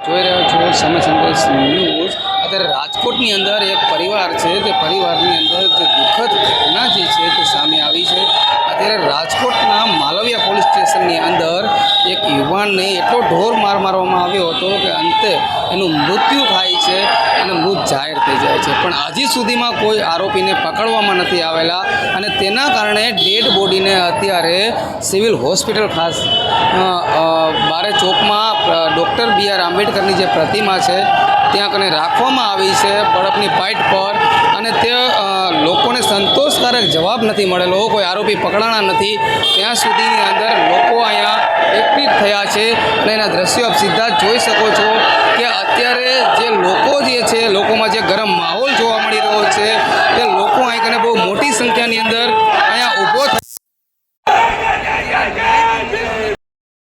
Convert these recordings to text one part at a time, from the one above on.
જોઈ રહ્યા છો સમય સંદેશ ન્યૂઝ અત્યારે રાજકોટની અંદર એક પરિવાર છે તે પરિવારની અંદર જે દુઃખદ ઘટના જે છે તે સામે આવી છે. અત્યારે રાજકોટના માલવિયા પોલીસ સ્ટેશનની અંદર એક યુવાનને એટલો ઢોર માર મારવામાં આવ્યો હતો કે અંતે એનું મૃત્યુ થાય છે અને મૃત જાહેર થઈ જાય છે. પણ હજી સુધીમાં કોઈ આરોપીને પકડવામાં નથી આવેલા અને તેના કારણે ડેડ બોડીને અત્યારે સિવિલ હોસ્પિટલ ખાસ બારે ચોકમાં ડૉક્ટર બી આર આંબેડકરની જે પ્રતિમા છે ત્યાં કને રાખવામાં આવી છે બરફની પાઇટ પર. અને તે લોકોને સંતોષકારક જવાબ નથી મળેલો, કોઈ આરોપી પકડાણા નથી. ત્યાં સુધીની અંદર લોકો અહીંયા એકઠી થયા છે. અને એના દ્રશ્યો આપ સીધા જોઈ શકો છો કે અત્યારે જે લોકો જે છે લોકોમાં જે ગરમ માહોલ જોવા મળી રહ્યો છે તે લોકો અહીં કને બહુ મોટી સંખ્યાની અંદર અહીંયા ઊભો થ-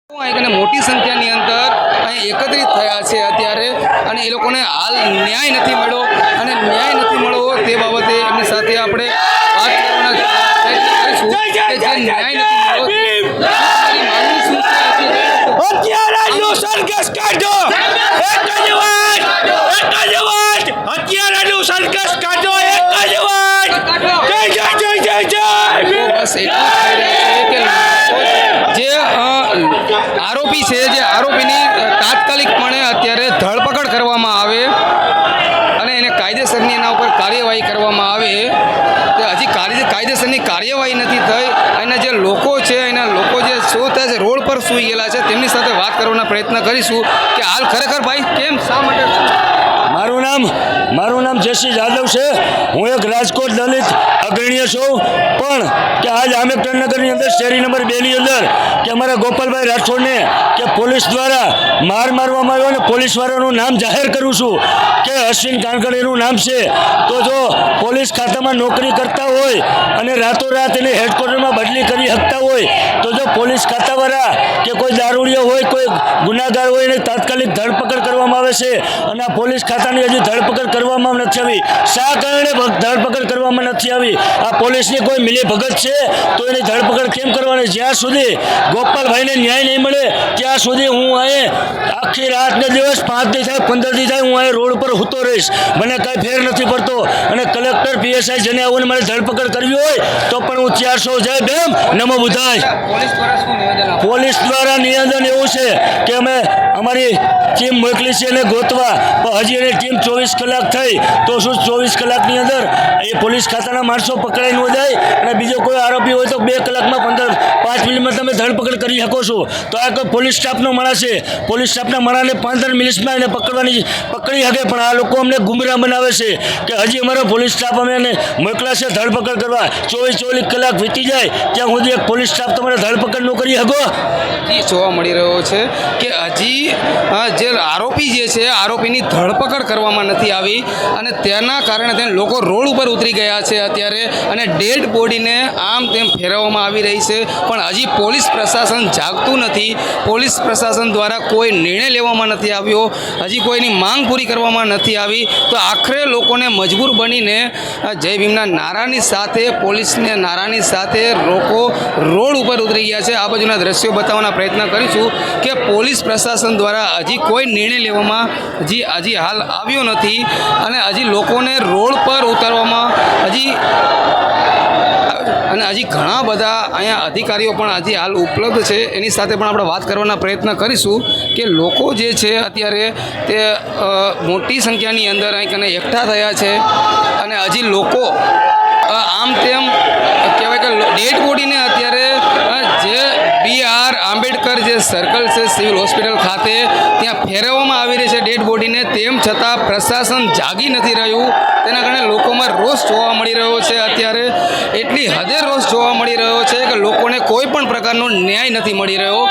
અહીં કને મોટી સંખ્યાની અંદર અહીં એકત્રિત થયા છે અત્યારે અને એ લોકોને હાલ ન્યાય નથી મળ્યો અને ન્યાય નથી મળ્યો તે બાબતે એમની સાથે આપણે વાત કરવાના પ્રયત્ન કરીશું કે જે ન્યાય નથી મળ્યો તમારી માંગણી શું છે હત્યારાનું સરઘસ કાઢો એક જ વાત એક જ વાત હત્યારાનું સરઘસ કાઢો એક જ વાત જય જય જય જય જય લોકો બસ એટલું જ કહી રહ્યા છે કે લોકો જે અ, આરોપી છે જે આરોપીની તાત્કાલિકપણે અત્યારે ધરપકડ કરવામાં આવે અને એને કાર્યવાહી કરવામાં આવે, તે હજી કાયદેસરની કાર્યવાહી નથી થઈ. અને જે લોકો છે એના લોકો જે શું થાય છે, રોડ પર સૂઈ ગયેલા છે, તેમની સાથે વાત કરવાના પ્રયત્ન કરીશું. કે હાલ ખરેખર ભાઈ, કેમ? શા માટે મારું નામ મારું નામ જયશ્રી જાદવ છે. હું એક રાજકોટ દલિત અગ્રણીય છું. પણ કે આજ આંબેડકરનગરની અંદર શેરી નંબર બેની અંદર કે અમારા ગોપાલભાઈ રાઠોડને કે પોલીસ દ્વારા માર મારવામાં આવ્યો અને પોલીસવાળાનું નામ જાહેર કરું છું કે અશ્વિન કાનકડેનું નામ છે. તો જો પોલીસ ખાતામાં નોકરી કરતા હોય અને રાતોરાત એને હેડક્વાર્ટરમાં બદલી કરી શકતા હોય, તો જો પોલીસ ખાતાવાળા કે કોઈ દારૂડિયો હોય, કોઈ ગુનાગાર હોય, એને તાત્કાલિક ધરપકડ કરવામાં આવે છે અને આ પોલીસ ખાતાની હજી ધરપકડ કરવામાં નથી આવી. શા કારણે ધરપકડ કરવામાં નથી આવી? આ પોલીસની કોઈ મિલી ભગત છે? તો એની ધરપકડ કેમ કરવાની? જ્યાં સુધી ગોપાલભાઈને ન્યાય નહીં મળે ત્યાં સુધી હું અહીં આખી રાતને દિવસ પાંચ દી થાય પંદર દી થાય હું અહીં રોડ પર હૂતો રહીશ. મને કાંઈ ફેર નથી પડતો. અને કલેક્ટર પીએસઆઈ જેને આવીને મારે ધરપકડ કરવી હોય તો પણ હું ચારસો જાય બેમ. નમો બુધાય. પોલીસ દ્વારા નિવેદન પોલીસ દ્વારા નિવેદન એવું છે કે અમે અમારી ટીમ મોકલી છે એને ગોતવા. પણ હજી ટીમ ચોવીસ કલાક થઈ, તો શું ચોવીસ કલાકની અંદર એ પોલીસ ખાતાના માણસો પકડાઈ ન જાય? અને બીજો કોઈ આરોપી હોય તો બે કલાકમાં પંદર, પાંચ મિનિટમાં તમે ધરપકડ કરી શકો છો. તો આ કોઈ પોલીસ સ્ટાફનો માણસ છે. પોલીસ સ્ટાફના માણસને પંદર મિનિટમાં એને પકડવાની, પકડી શકે, પણ આ લોકો અમને ગુમરા બનાવે છે કે હજી અમારો પોલીસ સ્ટાફ અમે એને મોકલા છે ધરપકડ કરવા. ચોવીસ ચોવીસ કલાક વીતી જાય, ત્યાં સુધી એક પોલીસ સ્ટાફ તમારે ધરપકડ ન કરી શકો? જોવા મળી રહ્યો છે કે હજી જે આરોપી જે છે, આરોપીની ધરપકડ કરવામાં નથી આવી અને તેના કારણે તેને લોકો રોડ ઉપર ઉતરી ગયા છે અત્યારે અને ડેડ બોડીને આમ તેમ ફેરવવામાં આવી રહી છે. પણ હજી પોલીસ પ્રશાસન જાગતું નથી. પોલીસ પ્રશાસન દ્વારા કોઈ નિર્ણય લેવામાં નથી આવ્યો. હજી કોઈની માંગ પૂરી કરવામાં નથી આવી. તો આખરે લોકોને મજબૂર બનીને જય ભીમના નારાની સાથે, પોલીસને નારાની સાથે લોકો રોડ ઉપર ઉતરી ગયા છે. આ બાજુના દ્રશ્યો બતાવવાના પ્રયત્ન કરીશું કે પોલીસ પ્રશાસન દ્વારા હજી કોઈ નિર્ણય લેવામાં, હજી હજી હાલ આવ્યો નથી અને હજી લોકોને રોડ પર ઉતારવામાં હજી અને હજી ઘણા બધા અહીંયા અધિકારીઓ પણ હજી હાલ ઉપલબ્ધ છે. એની સાથે પણ આપણે વાત કરવાના પ્રયત્ન કરીશું કે લોકો જે છે અત્યારે તે મોટી સંખ્યાની અંદર અહીં કને એકઠા થયા છે અને હજી લોકો આમ તેમ કહેવાય કે ડેડ બોડીને અત્યારે આંબેડકર જે સર્કલ છે સિવિલ હોસ્પિટલ ખાતે, ત્યાં ફેરવવામાં આવી રહી છે ડેડ બોડીને તેમ છતાં પ્રશાસન જાગી નથી રહ્યું. તેના કારણે લોકોમાં રોષ જોવા મળી રહ્યો છે. અત્યારે એટલી હદે રોષ જોવા મળી રહ્યો છે કે લોકોને કોઈ પણ પ્રકારનો ન્યાય નથી મળી રહ્યો.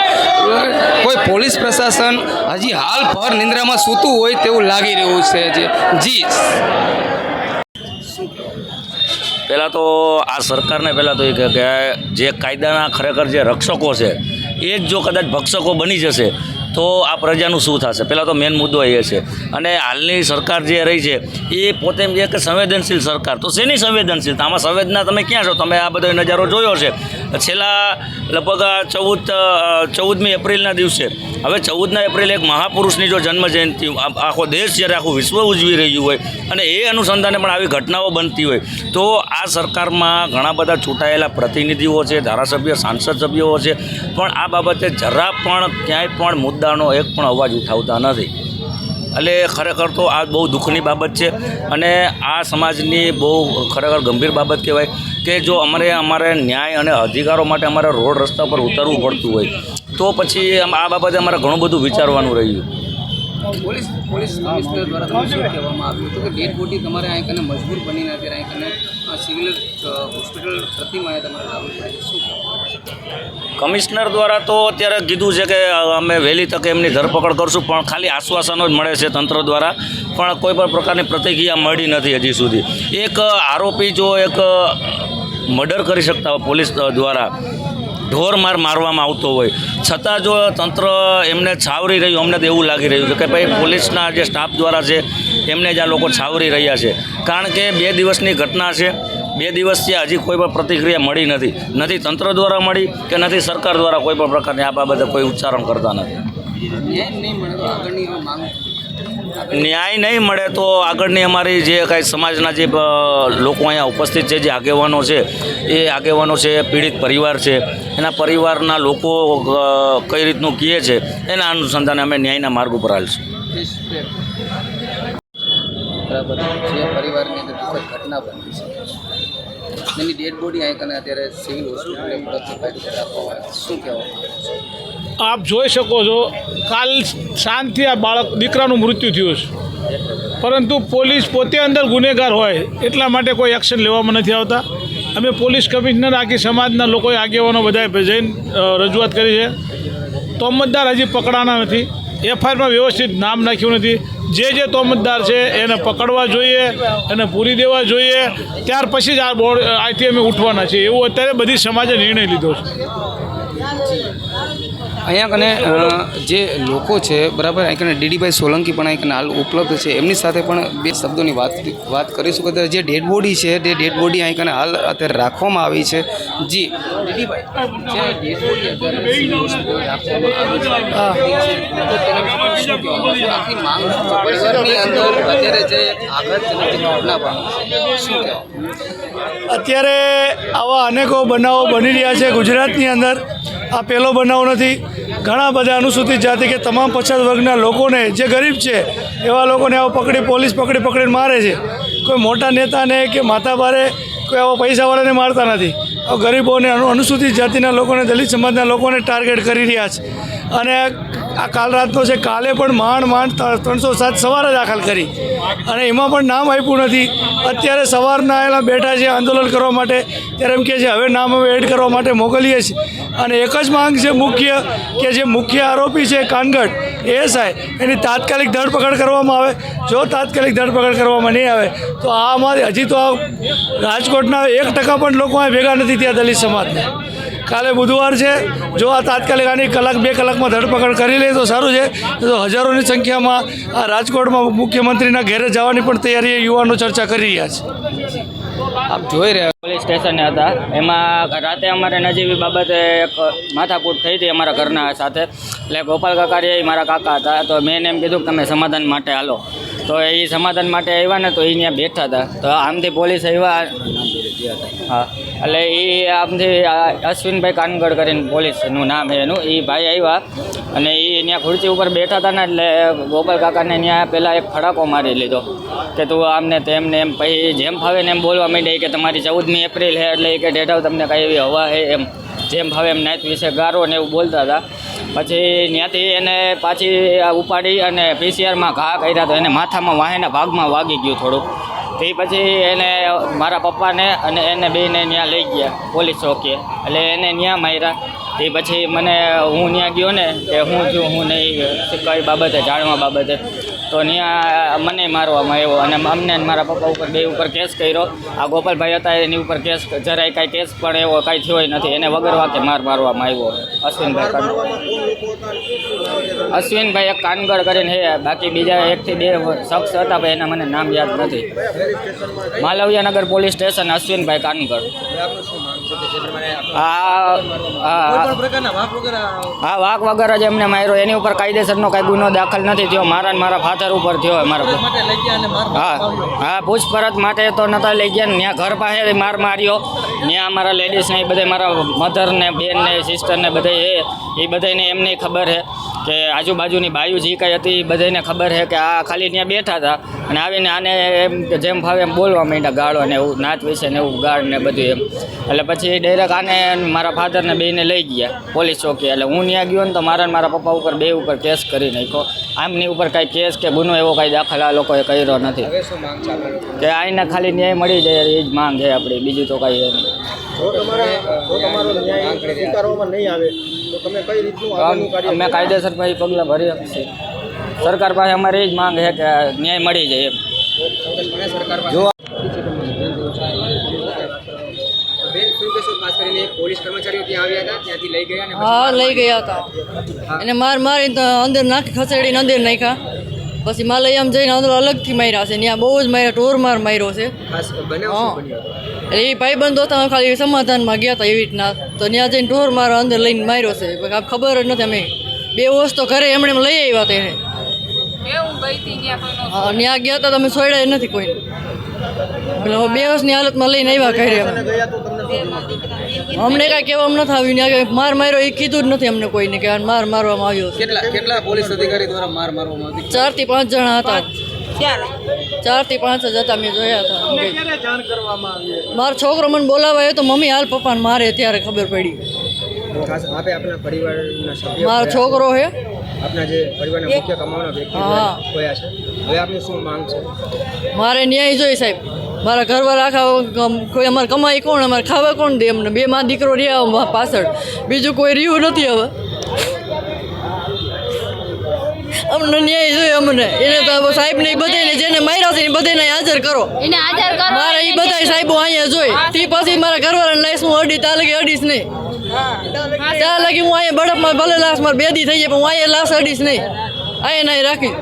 કોઈ પોલીસ પ્રશાસન હજી હાલ ભર નિંદ્રામાં સૂતું હોય તેવું લાગી રહ્યું છે જે- પહેલાં તો આ સરકારને પહેલાં તો એ કે જે કાયદાના ખરેખર જે રક્ષકો છે એ જ જો કદાચ ભક્ષકો બની જશે, તો આ પ્રજાનું શું થશે? પહેલાં તો મેઇન મુદ્દો એ છે. અને હાલની સરકાર જે રહી છે, એ પોતે એમ કહે સંવેદનશીલ સરકાર. તો શેની સંવેદનશીલતા? આમાં સંવેદના તમે ક્યાં છો? તમે આ બધો નજારો જોયો છે છેલ્લા લગભગ ચૌદ ચૌદમી એપ્રિલના દિવસે. હવે ચૌદના એપ્રિલ એક મહાપુરુષની જો જન્મ જયંતિ આખો દેશ જ્યારે આખું વિશ્વ ઉજવી રહ્યું હોય અને એ અનુસંધાને પણ આવી ઘટનાઓ બનતી હોય, તો આ સરકારમાં ઘણા બધા ચૂંટાયેલા પ્રતિનિધિઓ છે, ધારાસભ્ય, સાંસદ સભ્યો છે, પણ આ બાબતે જરા પણ ક્યાંય પણ મુદ્દાનો એક પણ અવાજ ઉઠાવતા નથી. એટલે ખરેખર તો આ બહુ દુઃખની બાબત છે અને આ સમાજની બહુ ખરેખર ગંભીર બાબત કહેવાય. કે જો અમારે અમારે ન્યાય અને અધિકારો માટે અમારે રોડ રસ્તા પર ઉતરવું પડતું હોય તો પછી આ બાબતે અમારે ઘણું બધું વિચારવાનું રહ્યું. પોલીસ પોલીસ કમિશનર દ્વારા તમને શું કહેવામાં આવ્યું હતું કે ડેડ બોડી તમારે અહીં કને મજબૂર બનીને અત્યારે અહીં કને સિવિલ હોસ્પિટલ પ્રતિમાએ તમારે લાવવું પડે શું કમિશનર દ્વારા તો અત્યારે કીધું છે કે અમે વહેલી તકે એમની ધરપકડ કરશું પણ ખાલી આશ્વાસનો જ મળે છે તંત્ર દ્વારા પણ કોઈ પણ પ્રકારની પ્રતિક્રિયા મળી નથી હજી સુધી. એક આરોપી જો એક મર્ડર કરી શકતા હોય પોલીસ દ્વારા. ઢોર માર મારવામાં આવતો હોય. છતાં જો તંત્ર એમને છાવરી રહ્યું, અમને તો એવું લાગી રહ્યું છે કે ભાઈ પોલીસના જે સ્ટાફ દ્વારા છે, એમને જ આ લોકો છાવરી રહ્યા છે. કારણ કે બે દિવસની ઘટના છે. બે દિવસથી હજી કોઈ પણ પ્રતિક્રિયા મળી નથી. નથી તંત્ર દ્વારા મળી કે નથી સરકાર દ્વારા કોઈ પણ પ્રકારની આ બાબતે કોઈ ઉચ્ચારણ કરતા નથી. ન્યાય નહીં મળે તો આગળની અમારી જે કાંઈ સમાજના જે લોકો અહીંયા ઉપસ્થિત છે, જે આગેવાનો છે, એ આગેવાનો છે, પીડિત પરિવાર છે, એના પરિવારના લોકો કઈ રીતનું કહે છે, એના અનુસંધાને અમે ન્યાયના માર્ગ ઉપર હાલશું. બરાબર. જે પરિવારની ઘટના બની છે? એની ડેડ બોડી અહીં અત્યારે સિવિલ હોસ્પિટલ છે. શું કહેવામાં આપ જોઈ શકો છો, કાલ સાંજથી આ બાળક દીકરાનું મૃત્યુ થયું છે. પરંતુ પોલીસ પોતે અંદર ગુનેગાર હોય, એટલા માટે કોઈ એક્શન લેવામાં નથી આવતા. અમે પોલીસ કમિશનર આખી સમાજના લોકોએ આગેવાનો બધાએ જઈને રજૂઆત કરી છે. તો મતદાર હજી પકડાના નથી. એફઆઈઆરમાં વ્યવસ્થિત નામ નાખ્યું નથી. જે જે તોમતદાર છે એને પકડવા જોઈએ એને પૂરી દેવા જોઈએ. ત્યાર પછી જ આ બોર્ડ આઈથી અમે ઉઠવાના છીએ. એવું અત્યારે બધી સમાજે નિર્ણય લીધો છે. અહીંયા કને જે લોકો છે, બરાબર અહીં કને ડીડીભાઈ સોલંકી પણ અહીં કને હાલ ઉપલબ્ધ છે. એમની સાથે પણ બે શબ્દોની વાત વાત કરીશું. કે જે ડેડ બોડી છે, તે ડેડ બોડી અહીં કને હાલ અત્યારે રાખવામાં આવી છે. જી. અત્યારે આવા અનેકો બનાવો બની રહ્યા છે ગુજરાતની અંદર. આ પહેલો બનાવ નથી. ઘણા બધા અનુસૂચિત જાતિ કે તમામ પછાત વર્ગના લોકોને, જે ગરીબ છે, એવા લોકોને આવો પકડી, પોલીસ પકડી, પકડીને મારે છે. કોઈ મોટા નેતાને કે માતાબારે કોઈ આવા પૈસાવાળાને મારતા નથી. ગરીબોને અનુ- અનુસૂચિત જાતિના લોકોને, દલિત સમાજના લોકોને ટાર્ગેટ કરી રહ્યા છે. અને આ કાલ રાતનો છે. કાલે પણ માંડ માંડ ત્રણસો સાત સવારે દાખલ કરી. અને એમાં પણ નામ આપ્યું નથી. અત્યારે સવારના આવેલા બેઠા છે આંદોલન કરવા માટે. ત્યારે એમ કહે છે, હવે નામ અમે એડ કરવા માટે મોકલીએ છીએ. અને એક જ માંગ છે મુખ્ય, કે જે મુખ્ય આરોપી છે કાનગઢ, એએસઆઈ, એની તાત્કાલિક ધરપકડ કરવામાં આવે. જો તાત્કાલિક ધરપકડ કરવામાં નહીં આવે, તો આ અમારી, હજી તો આ રાજકોટના એક ટકા પણ લોકો ભેગા નથી ત્યાં દલિત સમાજના. કાલે બુધવાર છે. જો આ તાત્કાલિક આની કલાક, બે કલાકમાં ધરપકડ કરી લે તો સારું છે. તો હજારોની સંખ્યામાં આ રાજકોટમાં મુખ્યમંત્રીના ઘેરે જવાની પણ તૈયારી યુવાનો ચર્ચા કરી રહ્યા છે. આપ જોઈ રહ્યા પોલીસ સ્ટેશને હતા. એમાં રાતે અમારે નજીવી બાબતે એક માથાકૂટ થઈ હતી અમારા ઘરના સાથે. એટલે ગોપાલ કાકારી મારા કાકા હતા. તો મેં એને એમ કીધું તમે સમાધાન માટે હાલો. તો એ સમાધાન માટે આવ્યા ને તો એ ત્યાં બેઠા હતા. તો આમથી પોલીસ આવ્યા. હા. એટલે એ આમથી અશ્વિનભાઈ કાનગડ કરીને પોલીસનું નામ એનું. એ ભાઈ આવ્યા અને એ ત્યાં ખુરશી ઉપર બેઠા હતા ને એટલે ગોપાલ કાકાને ત્યાં પહેલાં એક ફડાકો મારી લીધો કે તું આમને તેમને એમ પછી જેમ ફાવે ને એમ બોલવા માંડી કે તમારી ચૌદમી એપ્રિલ છે એટલે એ કે ઢેઢાવ તમને કાંઈ એવી હવા છે એમ. જેમ ફાવે એમ નાત વિશે ગારો ને એવું બોલતા હતા. પછી ત્યાંથી એને પાછી ઉપાડી અને પીસીઆરમાં ઘા કર્યા તો એને માથામાં વાહેના ભાગમાં વાગી ગયું થોડુંક. તે પછી એને મારા પપ્પાને અને એને બેને ત્યાં લઈ ગયા, પોલીસ ચોકીએ એટલે એને ત્યાં માર્યા. તે પછી મને હું ત્યાં ગયો ને, કે હું થયું હું નહીં કઈ બાબતે, જાણવા બાબતે. તો ત્યાં મને મારવામાં આવ્યો અને અમને મારા પપ્પા ઉપર બે ઉપર કેસ કર્યો. આ ગોપાલભાઈ હતા એની ઉપર કેસ, જરાય કાંઈ કેસ પણ એવો કાંઈ થયો નથી. એને વગર વાકે માર મારવામાં આવ્યો. અશ્વિનભાઈ અશ્વિનભાઈ એક કાનગડ કરીને હે, બાકી બીજા એકથી બે શખ્સ હતા ભાઈ એના મને નામ યાદ નથી. Malviyanagar police station, Ashwinbhai Kangad. હા વાક વગર જ એમને માર્યો. એની ઉપર કાયદેસરનો કાંઈ ગુનો દાખલ નથી થયો. મારા મારા ફાધર ઉપર થયો મારા હા હા પૂછપરછ માટે તો નતા લઈ ગયા ત્યાં ઘર પાસે માર માર્યો. ત્યાં મારા લેડીઝને એ બધા મારા મધર ને બેન ને સિસ્ટર ને બધા એ એ બધાને એમને ખબર છે કે આજુબાજુની બાયુ જે કાંઈ હતી એ બધાને ખબર છે કે આ ખાલી ત્યાં બેઠા હતા. અને આવીને આને એમ જેમ ફાવે એમ બોલવા માંડ્યા ગાળો ને એવું નાચ વિશે ને એવું ગાળ ને બધું એમ. એટલે પછી ડાયરેક્ટ આને મારા ફાધરને બેને લઈ ગયા પોલીસ ચોકી એટલે હું ત્યાં ગયો ને તો મારા મારા પપ્પા ઉપર બે ઉપર કેસ કરી નાખ્યો. આમની ઉપર કાંઈ કેસ કે ગુનો એવો કાંઈ દાખલ આ લોકોએ કર્યો નથી. કે આઈને ખાલી ન્યાય મળી જાય એ જ માંગ છે આપણી બીજું તો કાંઈ એ નહીં અમે કાયદેસર ભાઈ પગલાં ભરી શકીએ સરકાર પાસે અમારી એ જ માંગ છે કે ન્યાય મળી જાય એમ. અને સરકાર પાસે બેન શું કહેશો? ખાસ કરીને પોલીસ કર્મચારીઓ ત્યાં આવ્યા હતા ત્યાંથી લઈ ગયા અને હા લઈ ગયા હતા. એને માર મારીને તો અંદર નાખી ખસેડીને અંદર નાખ્યા. પછી માલયામ જઈને અંદર અલગથી માર્યા છે. ત્યાં બહુ જ માર્યા ઢોર માર માર્યો છે. એટલે એ ભાઈબંધો હતા ખાલી સમાધાનમાં ગયા હતા એવી રીતના. તો ત્યાં જઈને ઢોર મારો અંદર લઈને માર્યો છે. ખબર જ નથી અમે. બે વસ્તુ ઘરે એમણે એમ લઈ આવ્યા તેને હા ત્યાં ગયા હતા તમે છોડ્યા જ નથી કોઈને એટલે હવે બે વર્ષની હાલતમાં લઈને આવ્યા ઘરે અમે. અમને કાંઈ કહેવામાં નથી આવ્યું ત્યાં કાંઈ માર માર્યો એ કીધું જ નથી અમને કોઈને કે આ માર મારવામાં આવ્યો છે. કેટલા કેટલા પોલીસ અધિકારી દ્વારા માર મારવામાં આવ્યો ચારથી પાંચ જણા હતા. ચાર? થી પાંચ જ હતા મેં જોયા હતા. મારો છોકરો મને બોલાવા આવ્યો તો મમ્મી હાલ પપ્પાને મારે ત્યારે ખબર પડી. ખાસ આપે આપણા પરિવારના સભ્યો મારો છોકરો હે આપણા જે પરિવારના મુખ્ય કમાવાના વ્યક્તિ હા. ખોયા છે. હવે આપની શું માંગ છે? મારે ન્યાય જોઈ સાહેબ. મારા ઘરવાળા આખા કોઈ અમારે કમાઈ કોણ અમારે ખાવા કોણ દે? અમને બે માં દીકરો રહ્યા પાછળ. બીજું કોઈ રહ્યું નથી હવે. અમને ન્યાય જોઈએ અમને. એને તો સાહેબ ને બધાને જેને માર્યા છે એ બધાને હાજર કરો. એને હાજર કરો. મારે એ બધા સાહેબો અહીંયા જોઈ તે પછી મારા ઘરવાળાને લઈશ હું અડી તાલ કે અડીશ નહીં. ત્યાં લગી હું અહીંયા બળપમાં ભલે લાશ મારે બેદી થઈ જાય, પણ હું અહીંયા લાશ અડીશ નહીં. અહીંયા નહીં રાખી.